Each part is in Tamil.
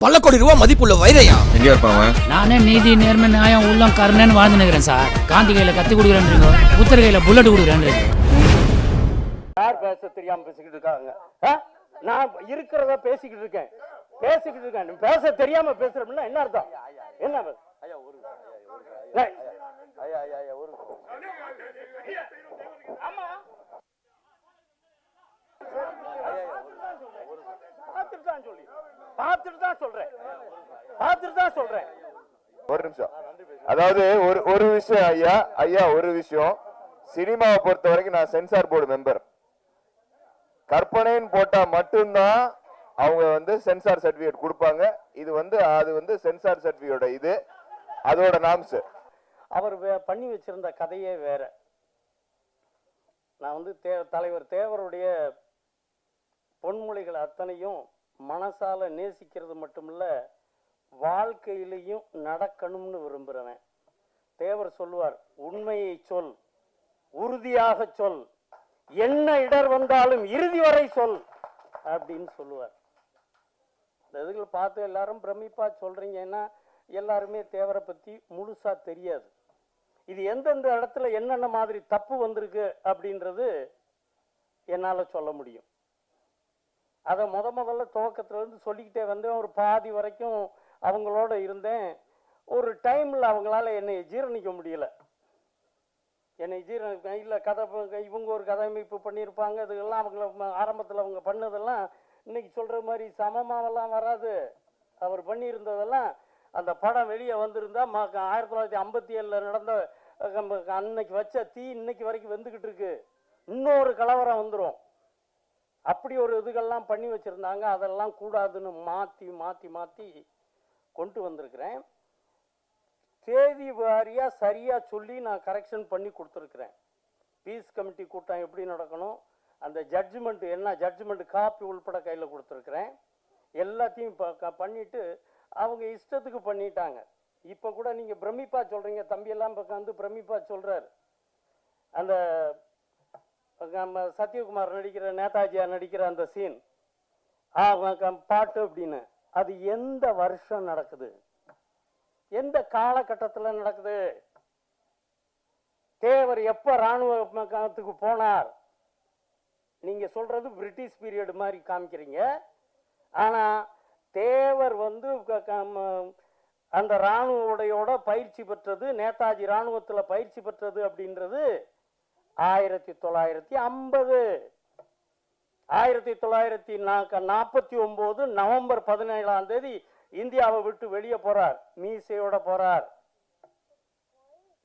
பல கோடி ரூபாய் மதிப்புள்ள வைரையா? எங்க இருப்பான் அவன்? நானே நீதி நேர்மை நியாயம் உள்ளம் கருணைன்னு வாழ்ந்து நிற்கிறேன் சார். காந்தி கையில கத்தி கொடுக்குறேன்றீங்க புத்தர் கையில புல்லட் கொடுக்குறேன்றீங்க யார் பேச தெரியாம பேசிக்கிட்டு இருக்காங்க? நான் இருக்கிறத பேசிக்கிட்டு இருக்கேன். பேசிக்கிட்டு இருக்கேன். பேச தெரியாம பேசுறோம்னா என்ன அர்த்தம்? என்ன அர்த்தம்? பார்த்துட்டு தான் சொல்றேன். பார்த்துட்டு தான் சொல்றேன். ஒரு நிமிஷம். அதாவது ஒரு ஒரு விஷயம் ஐயா ஐயா ஒரு விஷயம். சினிமாவை பொறுத்த வரைக்கும் நான் சென்சார் போர்டு மெம்பர் கற்பனைன்னு போட்டா மட்டும்தான் அவங்க வந்து சென்சார் சர்டிபிகேட் கொடுப்பாங்க. இது வந்து அது வந்து சென்சார் சர்டிபிகேட் இது. அதோட நாம்ஸ். அவர் பண்ணி வச்சிருந்த கதையே வேற. நான் வந்து தே தலைவர் தேவருடைய பொன்மொழிகள் அத்தனையும் மனசால நேசிக்கிறது மட்டுமில்ல வாழ்க்கையிலையும் நடக்கணும்னு விரும்புகிறவன் தேவர் சொல்லுவார் உண்மையை சொல் உறுதியாக சொல். என்ன இடர் வந்தாலும் இறுதி வரை சொல் அப்படின்னு சொல்லுவார். இந்த இதுகளை பார்த்து எல்லாரும் பிரமிப்பா சொல்றீங்கன்னா எல்லாருமே தேவரை பத்தி முழுசா தெரியாது. இது எந்தெந்த இடத்துல என்னென்ன மாதிரி தப்பு வந்திருக்கு அப்படின்றது என்னால் சொல்ல முடியும். அதை முத முதல்ல துவக்கத்துலேருந்து சொல்லிக்கிட்டே வந்தேன். ஒரு பாதி வரைக்கும் அவங்களோட இருந்தேன். ஒரு டைமில் அவங்களால என்னை ஜீரணிக்க முடியல. என்னை ஜீரணிக்க இல்லை கதை இவங்க ஒரு கதையமைப்பு பண்ணியிருப்பாங்க. இதுக்கெல்லாம் அவங்கள ஆரம்பத்தில் அவங்க பண்ணதெல்லாம் இன்னைக்கு சொல்கிற மாதிரி சமமாவெல்லாம் வராது. அவர் பண்ணியிருந்ததெல்லாம் அந்த படம் வெளியே வந்திருந்தா ம- ஆயிரத்தி தொள்ளாயிரத்தி ஐம்பத்தி ஏழில் நடந்த நம்ம அன்னைக்கு வச்ச தீ இன்னைக்கு வரைக்கும் வந்துக்கிட்டு இருக்கு. இன்னொரு கலவரம் வந்துடும் அப்படி ஒரு இதுகள்லாம் பண்ணி வச்சுருந்தாங்க. அதெல்லாம் கூடாதுன்னு மாற்றி மாற்றி மாற்றி கொண்டு வந்திருக்கிறேன். தேதி வாரியாக சரியாக சொல்லி நான் கரெக்ஷன் பண்ணி கொடுத்துருக்குறேன். பீஸ் கமிட்டி கூட்டம் எப்படி நடக்கணும்? அந்த ஜட்ஜ்மெண்ட் என்ன? ஜட்ஜ்மெண்ட் காப்பி உள்பட கையில் கொடுத்துருக்குறேன். எல்லாத்தையும் இப்போ க- பண்ணிவிட்டு அவங்க இஷ்டத்துக்கு பண்ணிட்டாங்க. இப்போ கூட நீங்கள் பிரமிப்பா சொல்கிறீங்க தம்பியெல்லாம் இப்போ வந்து பிரமிப்பா சொல்கிறார் அந்த நம்ம சத்யகுமார் நடிக்கிற நேதாஜியா நடிக்கிற அந்த சீன் பாட்டு அப்படின்னு. அது எந்த வருஷம் நடக்குது? எந்த காலகட்டத்தில் நடக்குது? தேவர் எப்ப ராணுவ காலத்துக்கு போனார்? நீங்க சொல்றது பிரிட்டிஷ் பீரியட் மாதிரி காமிக்கிறீங்க. ஆனா தேவர் வந்து க- அந்த ராணுவ உடையோட பயிற்சி பெற்றது நேதாஜி இராணுவத்தில் பயிற்சி பெற்றது அப்படின்றது ஆயிரத்தி தொள்ளாயிரத்தி ஐம்பது. ஆயிரத்தி தொள்ளாயிரத்தி நாற்பத்தி ஒன்பது நவம்பர் பதினேழாம் தேதி இந்தியாவை விட்டு வெளியே போறார். மீசையோட போறார்.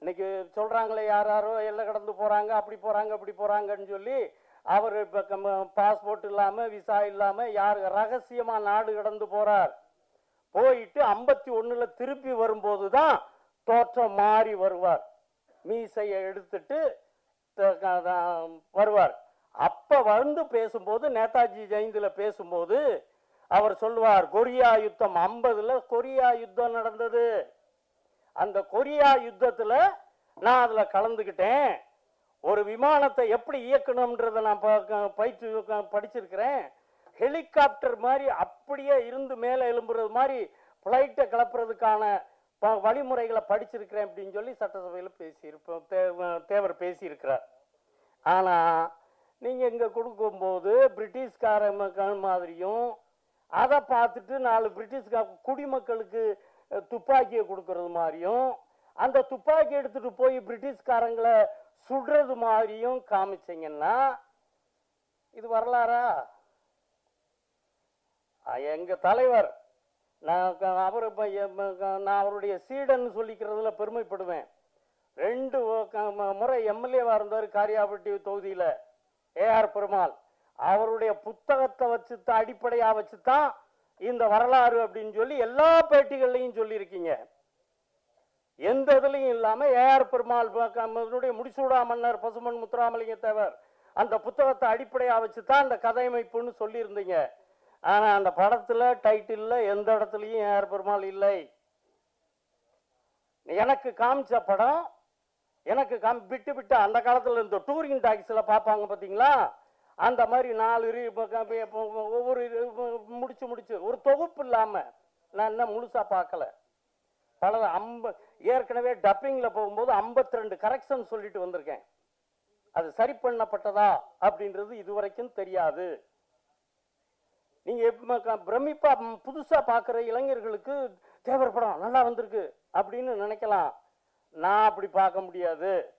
இன்னைக்கு சொல்றாங்களே யார் யாரோ எல்லை கடந்து போறாங்க அப்படி போறாங்க அப்படி போறாங்கன்னு சொல்லி அவர் இப்போ பாஸ்போர்ட் இல்லாம விசா இல்லாம யார் ரகசியமா நாடு கடந்து போறார். போயிட்டு ஐம்பத்தி ஒண்ணுல திருப்பி வரும்போது தான் தோற்றம் மாறி வருவார். மீசையை எடுத்துட்டு வருவார். அப்போ வந்து பேசும்போது நேதாஜி ஜெயந்தியில் பேசும்போது அவர் சொல்லுவார் கொரியா யுத்தம் ஐம்பதுல கொரியா யுத்தம் நடந்தது. அந்த கொரியா யுத்தத்தில் நான் அதில் கலந்துக்கிட்டேன். ஒரு விமானத்தை எப்படி இயக்கணும்ன்றத நான் ப- க- பயிற்சி படிச்சிருக்கிறேன். ஹெலிகாப்டர் மாதிரி அப்படியே இருந்து மேலே எழும்புறது மாதிரி ஃப்ளைட்டை கிளப்புறதுக்கான வழிமுறைகளை படிச்சிருக்கிறேன் அப்படின்னு சொல்லி சட்டசபையில் பேசியிருப்போம். தே- தேவர் பேசியிருக்கிறார். ஆனால் நீங்கள் இங்கே கொடுக்கும்போது பிரிட்டிஷ்கார மாதிரியும் அதை பார்த்துட்டு நாலு பிரிட்டிஷ்கார குடிமக்களுக்கு துப்பாக்கியை கொடுக்கறது மாதிரியும் அந்த துப்பாக்கி எடுத்துகிட்டு போய் பிரிட்டிஷ்காரங்களை சுடுறது மாதிரியும் காமிச்சிங்கன்னா இது வரலாறா? எங்கள் தலைவர் நான் அவர் நான் அவருடைய சீடன் சொல்லிக்கிறதுல பெருமைப்படுவேன். ரெண்டு முறை எம்எல்ஏவாக இருந்தார் காரியாபட்டி தொகுதியில் ஏஆர் பெருமாள். அவருடைய புத்தகத்தை வச்சு தான் அடிப்படையாக வச்சு தான் இந்த வரலாறு அப்படின்னு சொல்லி எல்லா பேட்டிகள்லையும் சொல்லியிருக்கீங்க. எந்த இதுலையும் இல்லாமல் ஏஆர் பெருமாள் முடிசூடா மன்னர் பசுமன் முத்துராமலிங்க தேவர் அந்த புத்தகத்தை அடிப்படையாக வச்சு தான் அந்த கதையமைப்புன்னு சொல்லியிருந்தீங்க. ஆனால் அந்த படத்தில் டைட்டிலில் எந்த இடத்துலையும் ஏஆர் பெருமாள் இல்லை? எனக்கு காமிச்ச படம் எனக்கு காமி விட்டு விட்டு அந்த காலத்தில் இந்த டூரிங் டாக்ஸில் பார்ப்பாங்க பார்த்தீங்களா அந்த மாதிரி நாலு ஒவ்வொரு முடிச்சு முடிச்சு. ஒரு தொகுப்பு இல்லாமல் நான் இன்னும் முழுசாக பார்க்கல. பல ஐம்ப ஏற்கனவே டப்பிங்கில் போகும்போது 52 ரெண்டு கரெக்ஷன் சொல்லிட்டு வந்திருக்கேன். அது சரி பண்ணப்பட்டதா அப்படின்றது இதுவரைக்கும் தெரியாது. நீங்க க- பிரமிப்பா புதுசா பார்க்குற இளைஞர்களுக்கு தேவர் படம் நல்லா வந்திருக்கு அப்படின்னு நினைக்கலாம். நான் அப்படி பார்க்க முடியாது.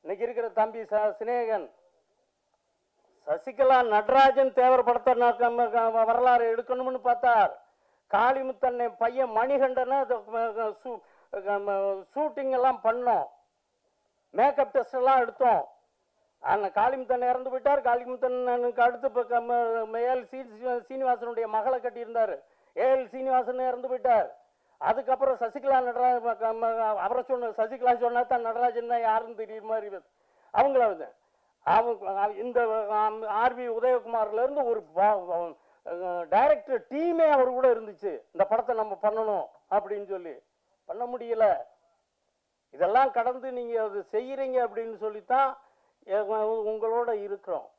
இன்னைக்கு இருக்கிற தம்பி ச சிநேகன் சசிகலா நடராஜன் தேவர் படத்தை நான் வரலாறு எடுக்கணும்னு பார்த்தார். காளிமுத்தன்னை பையன் மணிகண்டனை ஷூட்டிங் எல்லாம் பண்ணோம். மேக்கப் டெஸ்ட் எல்லாம் எடுத்தோம். ஆனால் காளிமுத்தன் இறந்து விட்டார் காளிமுத்தனுக்கு அடுத்து இப்போ ஏஎல் சீனிவாசனுடைய மகளை கட்டியிருந்தார். ஏஎல் சீனிவாசன் இறந்து விட்டார் அதுக்கப்புறம் சசிகலா நடராஜ் அவரை சொன்ன சசிகலா சொன்னா தான் நடராஜன் தான் யாருன்னு தெரியுற மாதிரி அவங்கள வந்து. அவங்க இந்த ஆர்பி உதயகுமார்லேருந்து ஒரு டைரக்டர் டீமே அவர் கூட இருந்துச்சு. இந்த படத்தை நம்ம பண்ணணும் அப்படின்னு சொல்லி. பண்ண முடியல. இதெல்லாம் கடந்து நீங்கள் அது செய்கிறீங்க அப்படின்னு சொல்லித்தான் உங்களோட இருக்கிறோம்.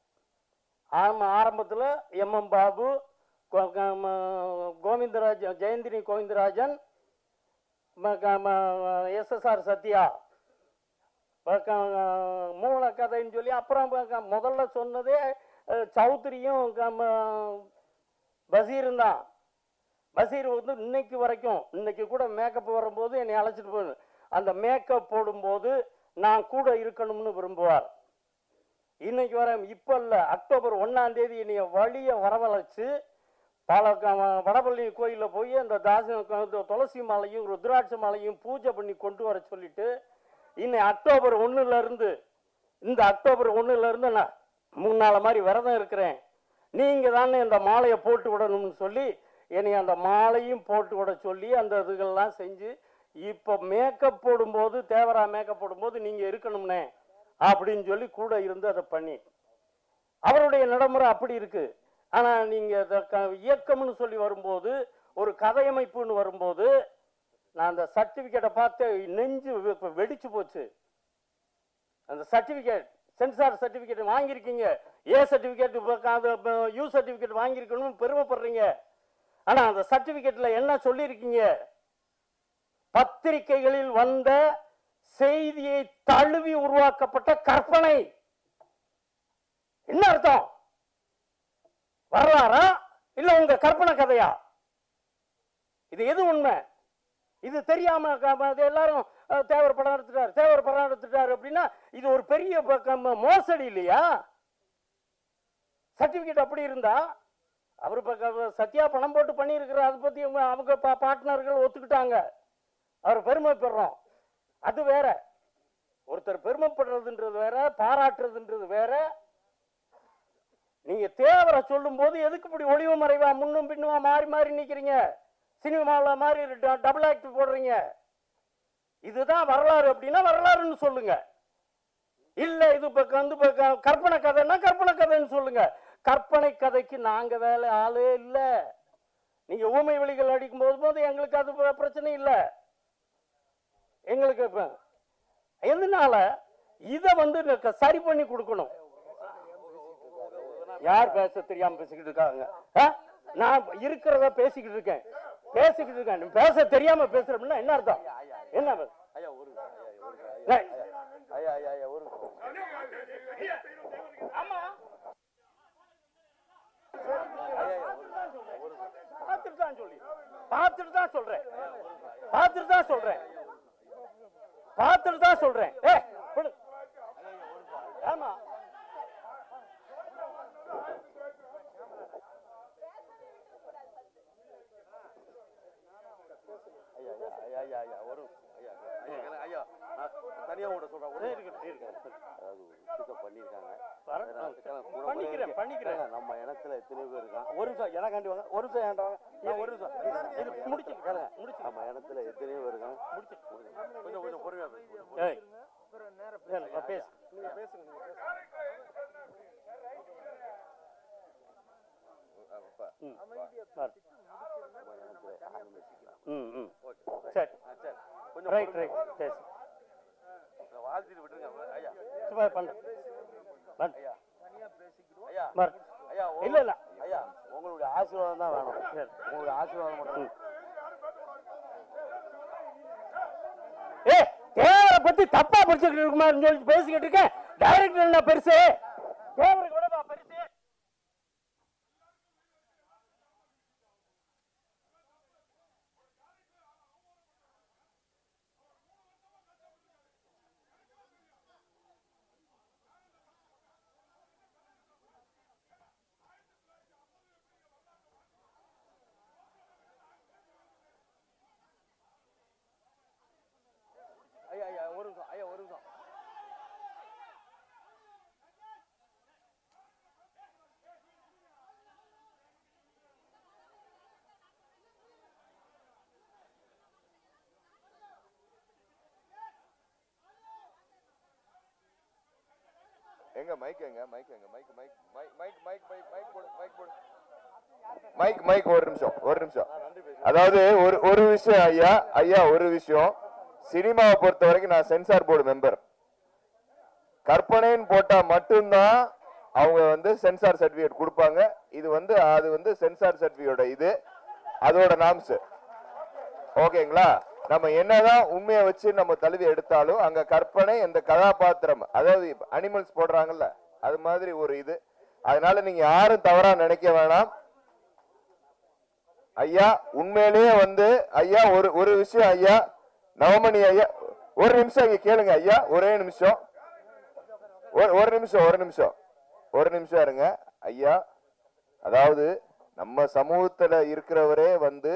ஆரம்ப ஆரம்பத்தில் எம். எம். பாபு கோ- ம- கோவிந்தராஜன் ஜெயந்தினி கோவிந்தராஜன் எஸ்எஸ்ஆர் சத்யா. மூல கதைன்னு சொல்லி அப்புறம் முதல்ல சொன்னதே சௌத்ரியும் க- ம- பசீரும் தான். பசீர் வந்து இன்னைக்கு வரைக்கும் இன்னைக்கு கூட மேக்கப் வரும்போது என்னை அழைச்சிட்டு போகுது அந்த மேக்கப் போடும்போது நான் கூட இருக்கணும்னு விரும்புவார். இன்னைக்கு வர இப்ப இல்ல அக்டோபர் ஒன்னாம் தேதி என்னைய வழிய வரவழைச்சு பல க- வடபள்ளி கோயிலில் போய் அந்த தாச துளசி மாலையும் ருத்ராட்ச மாலையும் பூஜை பண்ணி கொண்டு வர சொல்லிட்டு இன்னை அக்டோபர் ஒண்ணுல இருந்து இந்த அக்டோபர் ஒண்ணுல இருந்து நான் நாள் மாதிரி விரதம் இருக்கிறேன். நீங்க தானே இந்த மாலையை போட்டு விடணும்னு சொல்லி என்னை அந்த மாலையும் போட்டு விட சொல்லி அந்த இதுகள்லாம் செஞ்சு இப்போ மேக்கப் போடும்போது தேவரா மேக்கப் போடும்போது நீங்க இருக்கணும்னே. அப்படின்னு சொல்லி கூட இருந்து அதை பண்ணி. அவருடைய நடைமுறை அப்படி இருக்கு. ஆனா நீங்க க- இயக்கம்னு சொல்லி வரும்போது ஒரு கதையமைப்புன்னு வரும்போது நான் அந்த சர்டிபிகேட்டை பார்த்து நெஞ்சு வெடிச்சு போச்சு. அந்த சர்டிபிகேட் சென்சார் சர்டிபிகேட் வாங்கியிருக்கீங்க. ஏ சர்டிபிகேட் யூ சர்டிபிகேட் வாங்கியிருக்கணும்னு பெருமைப்படுறீங்க. ஆனா அந்த சர்டிபிகேட்ல என்ன சொல்லியிருக்கீங்க? பத்திரிகைகளில் வந்த செய்தியை தழுவி உருவாக்கப்பட்ட கற்பனை. என்ன அர்த்தம்? வரலாறா? இல்ல உங்க கற்பனை கதையா? இது எது உண்மை? இது தெரியாம அது எல்லாரும் தேவர் படம் எடுத்துட்டார் தேவர் படம் எடுத்துட்டார் அப்படின்னா இது ஒரு பெரிய பக்கம் மோசடி இல்லையா? சர்டிபிகேட் அப்படி இருந்தா அவர் இப்ப சத்யா பணம் போட்டு பண்ணியிருக்கிறார் அதை பத்தி அவங்க- அவங்க பார்ட்னர்கள் ஒத்துக்கிட்டாங்க. அவர் பெருமைப்படுறோம் அது வேற. ஒருத்தர் பெருமைப்படுறதுன்றது வேற பாராட்டுறதுன்றது வேற. நீங்க தேவரை சொல்லும் போது எதுக்கு இப்படி ஒளிவு மறைவா முன்னும் பின்னுமா மாறி மாறி நிக்கிறீங்க? சினிமாவில் மாதிரி டபுள் ஆக்ட் போடுறீங்க. இதுதான் வரலாறு. அப்படின்னா வரலாறுன்னு சொல்லுங்க. இல்ல இது பக்கம் வந்து பக்கம் கற்பனை கதைன்னா கற்பனை கதைன்னு சொல்லுங்க. கற்பனை கதைக்கு நாங்க வேலை ஆளே இல்லை. நீங்க ஊமை வெளிகள் அடிக்கும் போது போது எங்களுக்கு அது பிரச்சனை இல்லை. எங்களுக்கு எதனால இதை வந்து சரி பண்ணி கொடுக்கணும்? யார் பேச தெரியாம பேசிக்கிட்டு இருக்காங்க? ஆ? நான் இருக்கிறத பேசிக்கிட்டு இருக்கேன். பேசிக்கிட்டு இருக்கேன். பேச தெரியாம பேசுறோம்னா என்ன அர்த்தம்? என்ன ஐயா ஐயா ஒரு பார்த்துட்டு தான் சொல்லி. பார்த்துட்டு தான் சொல்றேன். பார்த்துட்டு தான் சொல்றேன் பார்த்துட்டு தான் சொல்றேன் ஏ விடு. ஆமா ஐயா ஐயா ஐயா ஐயா ஐயா தான் ஐயா ஐயா எனக்கு- ஐயா நான் தனியா சொல்றேன் ஒரே இருக்கட்டும், இருக்கட்டும். அதாவது விஷயத்த பண்ணியிருக்காங்க பண்ணிக்கிறேன். பண்ணிக்கிறேன். நம்ம இனத்துல எத்தனை பேர் இருக்கான் ஒரு நிமிஷம் எனக்காண்டி வாங்க. ஒரு நிமிஷம் ஏன்டா? வாங்க ஒரு நிமிஷம். இது முடிச்சு கேளுங்க. முடிச்சு. நம்ம இனத்துல எத்தனையோ பேர் இருக்காங்க. முடிச்சு. கொஞ்சம் கொஞ்சம் பொறுமையா பேசுங்க. பேசு. ம். ஓகே சரி. சரி. கொஞ்சம் ரைட் ரைட். பேசு. இதை வாழ்த்திட்டு விட்டுருங்க ஐயா. சும்மா பண்ணு. இல்ல இல்ல. ஐயா உங்களுடைய ஆசீர்வாதம் தான் வேணும். உங்களுடைய ஆசீர்வாதம் மட்டும். ஏ தேவரை பத்தி தப்பா படிச்சுக்கிட்டு இருக்குமா சொல்லி பேசிக்கிட்டு இருக்கேன். டைரக்டர் என்ன பெருசு? தேவரை கூட பெருசு? எங்க மைக் எங்க மைக் எங்க mic mic mic mic mic mic mic போடு மைக் போடு. மைக் மைக் ஒரு நிமிஷம் ஒரு நிமிஷம். அதாவது ஒரு ஒரு விஷயம் ஐயா ஐயா ஒரு விஷயம். சினிமாவை பொறுத்த வரைக்கும் நான் சென்சார் போர்டு மெம்பர் கற்பனைன்னு போட்டா மட்டும்தான் அவங்க வந்து சென்சார் சர்டிபிகேட் கொடுப்பாங்க. இது வந்து அது வந்து சென்சார் சர்டிபிகேட் இது. அதோட நாம்ஸ் ஓகேங்களா? நம்ம என்னதான் உண்மையை வச்சு நம்ம தழுவி எடுத்தாலும் அங்க கற்பனை இந்த கதாபாத்திரம் அதாவது அனிமல்ஸ் போடுறாங்கல்ல அது மாதிரி ஒரு இது. அதனால நீங்க யாரும் தவறா நினைக்க வேணாம். ஐயா உண்மையிலேயே வந்து ஐயா ஒரு ஒரு விஷயம் ஐயா நவமணி ஐயா ஒரு நிமிஷம் இங்க கேளுங்க ஐயா ஒரே நிமிஷம். ஒரு ஒரு நிமிஷம் ஒரு நிமிஷம். ஒரு நிமிஷம் இருங்க ஐயா. அதாவது நம்ம சமூகத்துல இருக்கிறவரே வந்து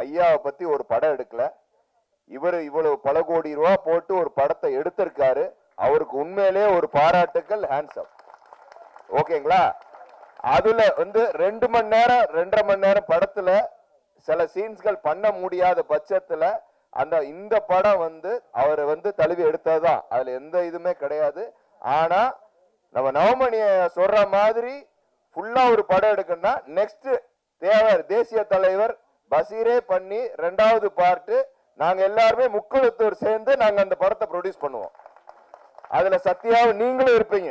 ஐயாவை பத்தி ஒரு படம் எடுக்கல. இவர் இவ்வளவு பல கோடி ரூபா போட்டு ஒரு படத்தை எடுத்திருக்காரு. அவருக்கு உண்மையிலேயே ஒரு பாராட்டுக்கள் ஹேண்ட்ஸப் ஓகேங்களா? அதுல வந்து ரெண்டு மணி நேரம் ரெண்டரை மணி நேரம் படத்துல சில சீன்ஸ்கள் பண்ண முடியாத பட்சத்துல அந்த இந்த படம் வந்து அவர் வந்து தழுவி எடுத்ததுதான். அதுல எந்த இதுவுமே கிடையாது. ஆனா நம்ம நவமணிய சொல்ற மாதிரி ஃபுல்லா ஒரு படம் எடுக்கணும்னா நெக்ஸ்ட் தேவர் தேசிய தலைவர் பசீரே பண்ணி ரெண்டாவது பார்ட்டு நாங்க எல்லாருமே முக்குளத்தூர் சேர்ந்து நாங்க அந்த படத்தை ப்ரொடியூஸ் பண்ணுவோம். அதுல சத்யாவும் நீங்களும் இருப்பீங்க.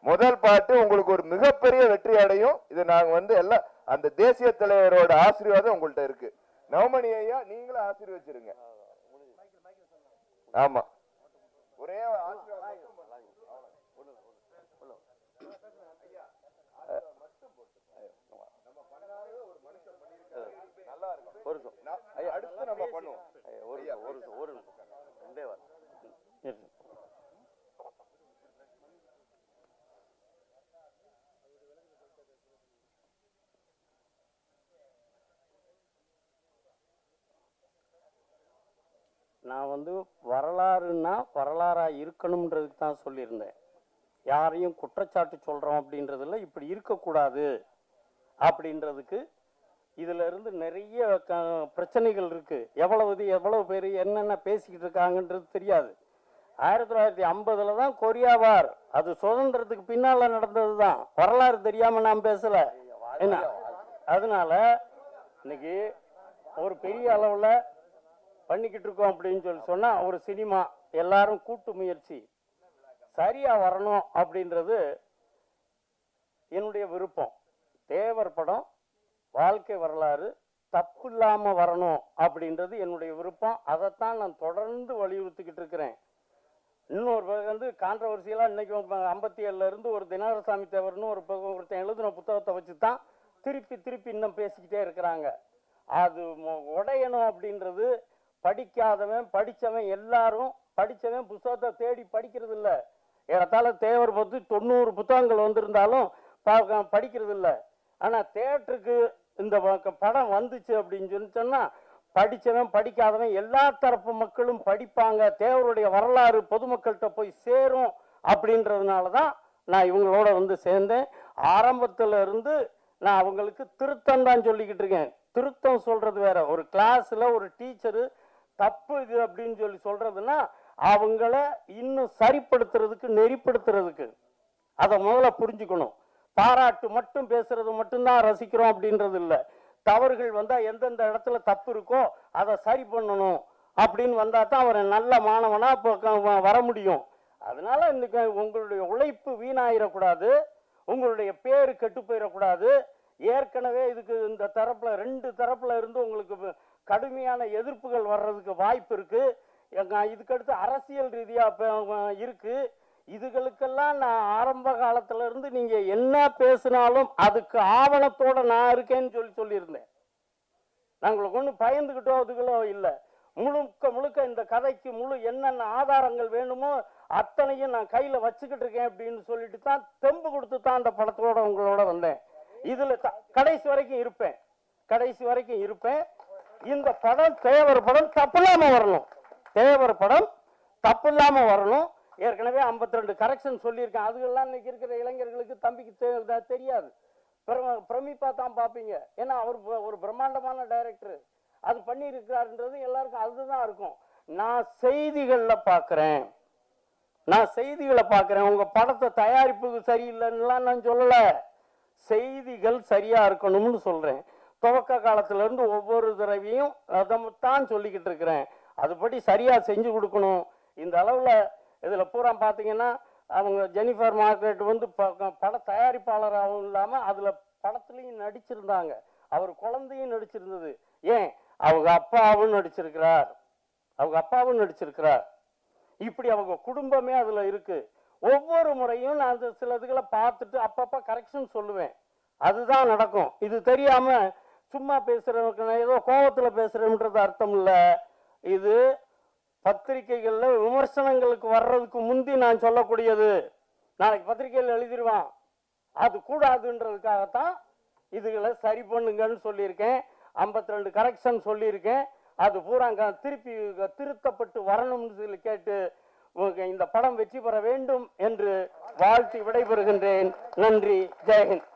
முதல் பாட்டு உங்களுக்கு ஒரு மிகப்பெரிய வெற்றி அடையும். இது நாங்க வந்து எல்லாம் அந்த தேசிய தலைவரோட ஆசீர்வாதம் உங்கள்ட்ட இருக்கு. நவமணி ஐயா நீங்களும் ஆசீர்வச்சிருங்க. ஆமா. ஒரே ஆசீர்வாதம். ஒரு அடுத்து நம்ம பண்ணுவோம். ஒரு ஒரு ரெண்டே வாரம். நான் வந்து வரலாறுன்னா வரலாறா இருக்கணுன்றதுக்கு தான் சொல்லியிருந்தேன். யாரையும் குற்றச்சாட்டு சொல்றோம் அப்படின்றதுல இப்படி இருக்கக்கூடாது அப்படின்றதுக்கு இதுல இருந்து நிறைய க- பிரச்சனைகள் இருக்கு. எவ்வளவு எவ்வளவு பேர் என்னென்ன பேசிக்கிட்டு இருக்காங்கன்றது தெரியாது. ஆயிரத்தி தொள்ளாயிரத்தி ஐம்பதுல தான் கொரியா வார். அது சுதந்திரத்துக்கு பின்னால நடந்தது தான் வரலாறு தெரியாம நான் பேசல. என்ன? அதனால இன்னைக்கு ஒரு பெரிய அளவில் பண்ணிக்கிட்டு இருக்கோம் அப்படின்னு சொல்லி சொன்னால் ஒரு சினிமா எல்லாரும் கூட்டு முயற்சி. சரியாக வரணும் அப்படின்றது என்னுடைய விருப்பம். தேவர் படம் வாழ்க்கை வரலாறு தப்பு இல்லாமல் வரணும் அப்படின்றது என்னுடைய விருப்பம். அதைத்தான் நான் தொடர்ந்து வலியுறுத்திக்கிட்டு இருக்கிறேன். இன்னொரு பக்கம் வந்து கான்ட்ரவர்சியெல்லாம் இன்னைக்கு ஐம்பத்தி ஏழுலேருந்து ஒரு தினகரசாமி தேவர்னு ஒரு பக்கம் ஒருத்தன் எழுதின புத்தகத்தை வச்சு தான் திருப்பி திருப்பி இன்னும் பேசிக்கிட்டே இருக்கிறாங்க. அது உடையணும் அப்படின்றது படிக்காதவன் படித்தவன் எல்லாரும் படித்தவன் புத்தகத்தை தேடி படிக்கிறது இல்லை ஏறத்தாழ தேவர் பத்தி தொண்ணூறு புத்தகங்கள் வந்திருந்தாலும் படிக்கிறது இல்லை ஆனால் தேட்டருக்கு இந்த படம் வந்துச்சு அப்படின்னு சொல்லி சொன்னா படிச்சவன் படிக்காதவன் எல்லா தரப்பு மக்களும் படிப்பாங்க. தேவருடைய வரலாறு பொதுமக்கள்கிட்ட போய் சேரும் அப்படின்றதுனால தான் நான் இவங்களோட வந்து சேர்ந்தேன். ஆரம்பத்துல இருந்து நான் அவங்களுக்கு திருத்தம் தான் சொல்லிக்கிட்டு இருக்கேன். திருத்தம் சொல்றது வேற. ஒரு கிளாஸ்ல ஒரு டீச்சரு தப்பு இது அப்படின்னு சொல்லி சொல்றதுன்னா அவங்கள இன்னும் சரிப்படுத்துறதுக்கு நெறிப்படுத்துறதுக்கு. அதை முதல்ல புரிஞ்சுக்கணும். பாராட்டு மட்டும் பேசுறது மட்டும்தான் ரசிக்கிறோம் அப்படின்றது இல்லை தவறுகள் வந்தால் எந்தெந்த இடத்துல தப்பு இருக்கோ அதை சரி பண்ணணும் அப்படின்னு வந்தால் தான் அவர் நல்ல மாணவனாக இப்போ வர முடியும். அதனால இன்னைக்கு உங்களுடைய உழைப்பு வீணாயிடக்கூடாது உங்களுடைய பேர் கெட்டு போயிடக்கூடாது ஏற்கனவே இதுக்கு இந்த தரப்பில் ரெண்டு தரப்பில் இருந்து உங்களுக்கு கடுமையான எதிர்ப்புகள் வர்றதுக்கு வாய்ப்பு இருக்குது எங்க இதுக்கடுத்து அரசியல் ரீதியாக இருக்குது இதுகளுக்கெல்லாம் நான் ஆரம்ப காலத்துல இருந்து நீங்க என்ன பேசினாலும் அதுக்கு ஆவணத்தோட நான் இருக்கேன்னு சொல்லி சொல்லியிருந்தேன். நாங்களுக்கு ஒன்றும் பயந்துகிட்டோ அதுகளோ இல்லை. முழுக்க முழுக்க இந்த கதைக்கு முழு என்னென்ன ஆதாரங்கள் வேணுமோ அத்தனையும் நான் கையில வச்சுக்கிட்டு இருக்கேன் அப்படின்னு சொல்லிட்டு தான் தெம்பு கொடுத்து தான் அந்த படத்தோட உங்களோட வந்தேன். இதுல த- கடைசி வரைக்கும் இருப்பேன். கடைசி வரைக்கும் இருப்பேன். இந்த படம் தேவர் படம் தப்பு இல்லாமல் வரணும். தேவர் படம் தப்பு இல்லாமல் வரணும். ஏற்கனவே 52 ரெண்டு கரெக்ஷன் சொல்லியிருக்கேன். அதுகெல்லாம் இன்னைக்கு இருக்கிற இளைஞர்களுக்கு தம்பிக்கு தெரியாது. பிரமிப்பா தான் பார்ப்பீங்க. ஏன்னா அவர் ப- ஒரு பிரம்மாண்டமான டைரக்டர் அது பண்ணியிருக்கிறாருன்றது எல்லாருக்கும் அதுதான் இருக்கும். நான் செய்திகளில் பார்க்குறேன். நான் செய்திகளை பார்க்குறேன். உங்கள் படத்தை தயாரிப்பு சரியில்லைன்னுலாம் நான் சொல்லலை. செய்திகள் சரியாக இருக்கணும்னு சொல்கிறேன் துவக்க காலத்திலேருந்து ஒவ்வொரு தடவையும் அதை தான் சொல்லிக்கிட்டு இருக்கிறேன். அதுபடி சரியாக செஞ்சு கொடுக்கணும். இந்த அளவில் இதில் பூரா பார்த்தீங்கன்னா அவங்க ஜெனிஃபர் மார்க்ரெட் வந்து ப- பட தயாரிப்பாளராகவும் இல்லாமல் அதில் படத்துலையும் நடிச்சிருந்தாங்க. அவர் குழந்தையும் நடிச்சிருந்தது. ஏன்? அவங்க அப்பாவும் நடிச்சிருக்கிறார். அவங்க அப்பாவும் நடிச்சிருக்கிறார். இப்படி அவங்க குடும்பமே அதில் இருக்குது ஒவ்வொரு முறையும் நான் அந்த சில இதுகளை பார்த்துட்டு அப்பப்போ கரெக்ஷன் சொல்லுவேன். அதுதான் நடக்கும். இது தெரியாமல் சும்மா பேசுகிறவங்க நான் ஏதோ கோபத்தில் பேசுகிறேன்றது அர்த்தம் இல்லை. இது பத்திரிகைகளில் விமர்சனங்களுக்கு வர்றதுக்கு முந்தி நான் சொல்லக்கூடியது. நாளைக்கு பத்திரிகையில் எழுதிடுவான் அது கூடாதுன்றதுக்காகத்தான் இதுகளை சரி பண்ணுங்கன்னு சொல்லியிருக்கேன். 52 ரெண்டு கரெக்ஷன் சொல்லியிருக்கேன். அது பூரா திருப்பி திருத்தப்பட்டு வரணும்னு சொல்லி கேட்டு இந்த படம் வெற்றி பெற வேண்டும் என்று வாழ்த்தி விடைபெறுகின்றேன். நன்றி. ஜெயஹிந்த்